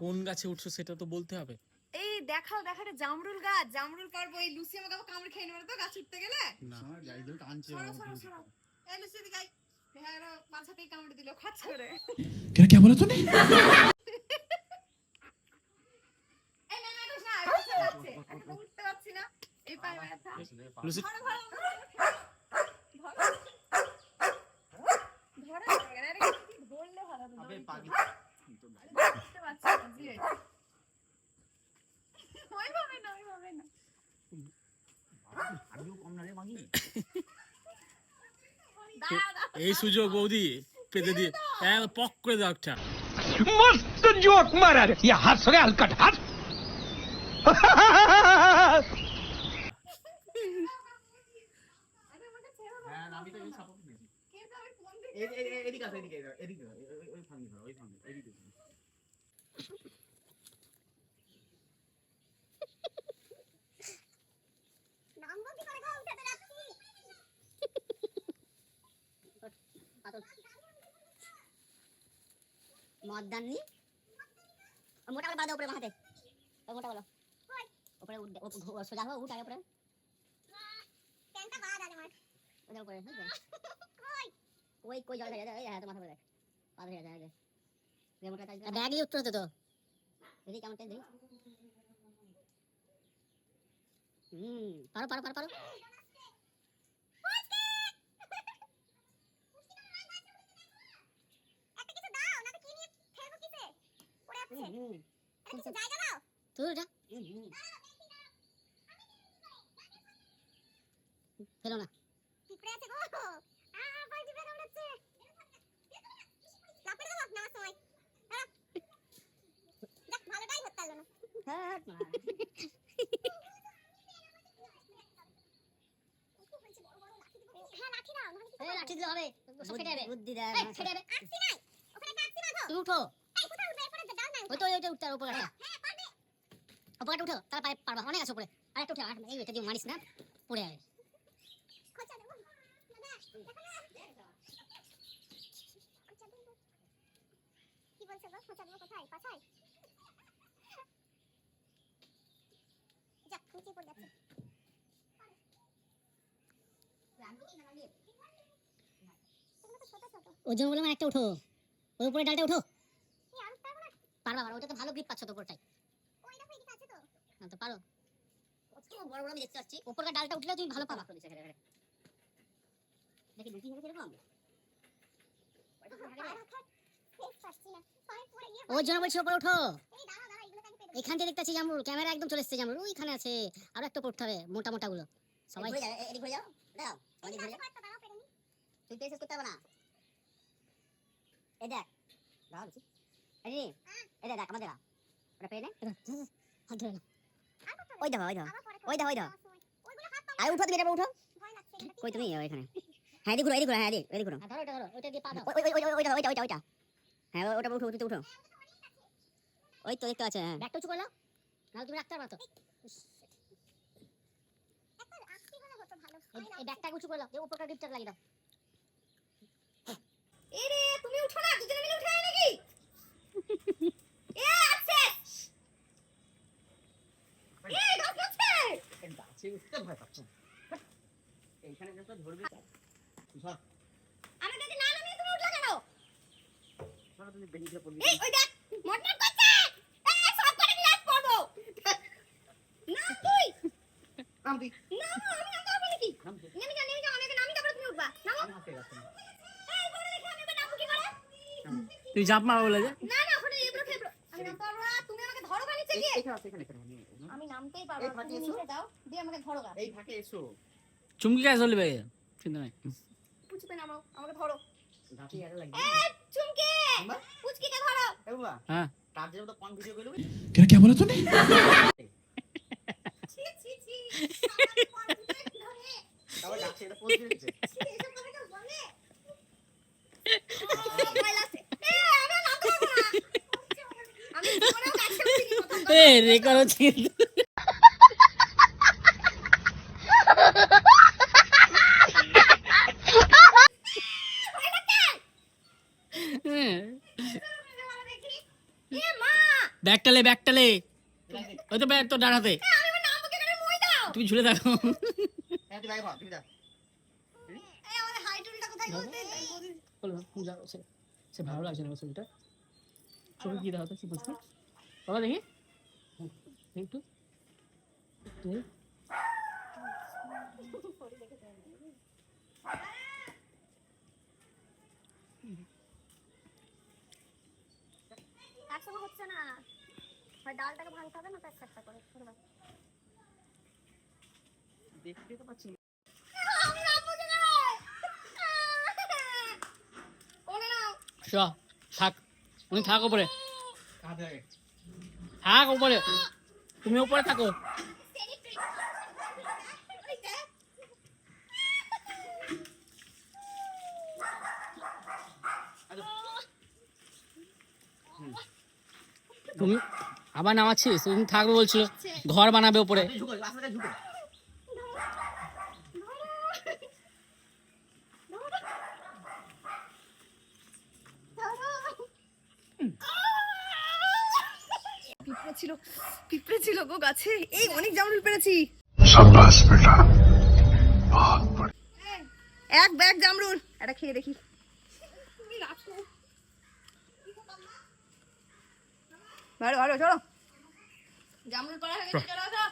কোন গাছে উঠছো সেটা তো বলতে হবে। এই দেখাও দেখা জামরুল গাছ। জামরুল পারব। এই লুসি আমাকে কামড় খেয়ে নেবে তো গাছ উঠতে গেলে? না যাই টানছে এই লুসি হ্যাঁ কামড়ে দিল খাচ্ছে রে কেন লুচি এই সুযোগ বৌদি পেতে দিয়ে। হ্যাঁ পক করে দাও একটা। মস্ত জোক মারার ইয়া হাস রে হালকাট হাস আমি কোন দিকে এদিকে আসো এদিকে এদিকে ওই ওই ফাঙ্গি ধরো ওই ফাঙ্গি এদিকে মদ মোটা করে বাঁধো উপরে মাথাতে ওই মোটা বলো। উপরে সোজা হো উঠ আগে উপরে ওদের উপরে কই জল হ্যাঁ তো মাথা পড়ে পা ধরে যায় আগে ব্যাগই উত্তর হতো তো দেখি কেমন দেখি হুম পারো পারো পারো পারো। তুই যা ফেলো না হ্যাঁ, মা। এই লাঠি দিলে হবে। সব ফেটে যাবে। বুদ্ধি দেয় এই, ফেটে যাবে। তুমি উঠো। ওই তো ওইটা উঠতে উপর একটা উপরে উঠো তার পায়ে পারবা। অনেক আছে উপরে। আরেকটা উঠে আর এই এটা দিয়ে মারিস না। পড়ে যাবে ওজন বলে একটা উঠো ওই উপরে ডালটা উঠো পারবা পারো ওটা তো ভালো গ্রিপ পাচ্ছ তো উপরটাই পারো। বড় বড় আমি দেখতে পাচ্ছি। উপরকার ডালটা উঠলে তুমি ভালো পাবা। দেখি দুটি হবে এরকম? ওই জন্য বলছি উপরে উঠো এখান থেকে দেখতে পাচ্ছি জামরুল। ক্যামেরা একদম চলে এসছে জামরুল। ওইখানে আছে। আরও একটা পড়তে হবে মোটা মোটা গুলো। সবাই এদিক ঘুরে যাও দাও এদিক ঘুরে যাও। তুই পেসেস করতে হবে না। এই দেখ দাও বলছি এই রে, এই দেখ আমাদের। ওটা পেয়ে নে। হাত ধরে। ওই দেখো ওই দেখো ওই দেখো ওই দেখো আর উঠো তুমি এটা উঠো। কই তুমি এখানে হ্যাঁ এদিক ঘুরো এদিক ঘুরো হ্যাঁ এদিক এদিক ঘুরো। ধরো এটা ধরো ওইটা দিয়ে পা দাও। ওই ওই ওই ওইটা ওইটা ওইটা। হ্যাঁ ওটা উঠো উঠো উঠো ওই তো দেখতে আছে হ্যাঁ। ব্যাগটা উঁচু করল নাহলে তুমি রাখতে পারবা তো। এই- এই ব্যাগটা উঁচু এই উপরকার গ্রিপটা লাগিয়ে দাও। এই রে তুমি উঠো না দুজনে মিলে উঠে নাকি? এ আছে। এ গাছ আছে গাছে উঠতে ভয় পাচ্ছ এইখানে ধরবি সর না তুমি উঠলা কেন সর তুমি বেরিয়ে পড়বি এই ওই দেখ মটমট করছে। এই সব করে গ্লাস পড়ব না তুই। নাম তুই। না আমি নামতে পারব নাকি নেমে যা নেমে যা অনেকে নামি তারপরে তুমি উঠবা। নামো। আমি হাতে রাখছি এই বড় দেখে আমি এবার নামবো করে। তুই জাপ মারা বলে যে। না না ওখানে এবড়ো খেবড়ো আমি নামতে পারব না তুমি আমাকে ধরো খানিচ্ছে গিয়ে এখানে আছে এখানে এখানে আমি নামতেই পারব এই না তুমি এসো। দিয়ে আমাকে ধরো গা এই ফাঁকে এসো। চুমকি গাছ চলবে চিন্তা নাই। আস্তে আমাকে ধরো। রে ব্যাগে ভর তুই যা এই আমাদের হাই টুলটা কোথায় বলতে? সে ভালো লাগছে না ছবিটা ছবি কি দেখাতে কি বুঝতে বাবা দেখি। একটু। হচ্ছে না। হয় ডালটাকে ভাঙতে হবে না তো একটা একটা করে দেখতে তো পাচ্ছি থাক। উনি থাক উপরে। থাক উপরে। তুমি উপরে থাকো। তুমি আবার নামাচ্ছিস? তুমি থাকবে বলছিল ঘর বানাবে ওপরে। পিঁপড়ে ছিল গো এই অনেক জামরুল পেরেছি। এক ব্যাগ জামরুল। এটা খেয়ে দেখি। ভালো ভালো চলো। জামরুল পাড়া হয়ে গেছে চলো।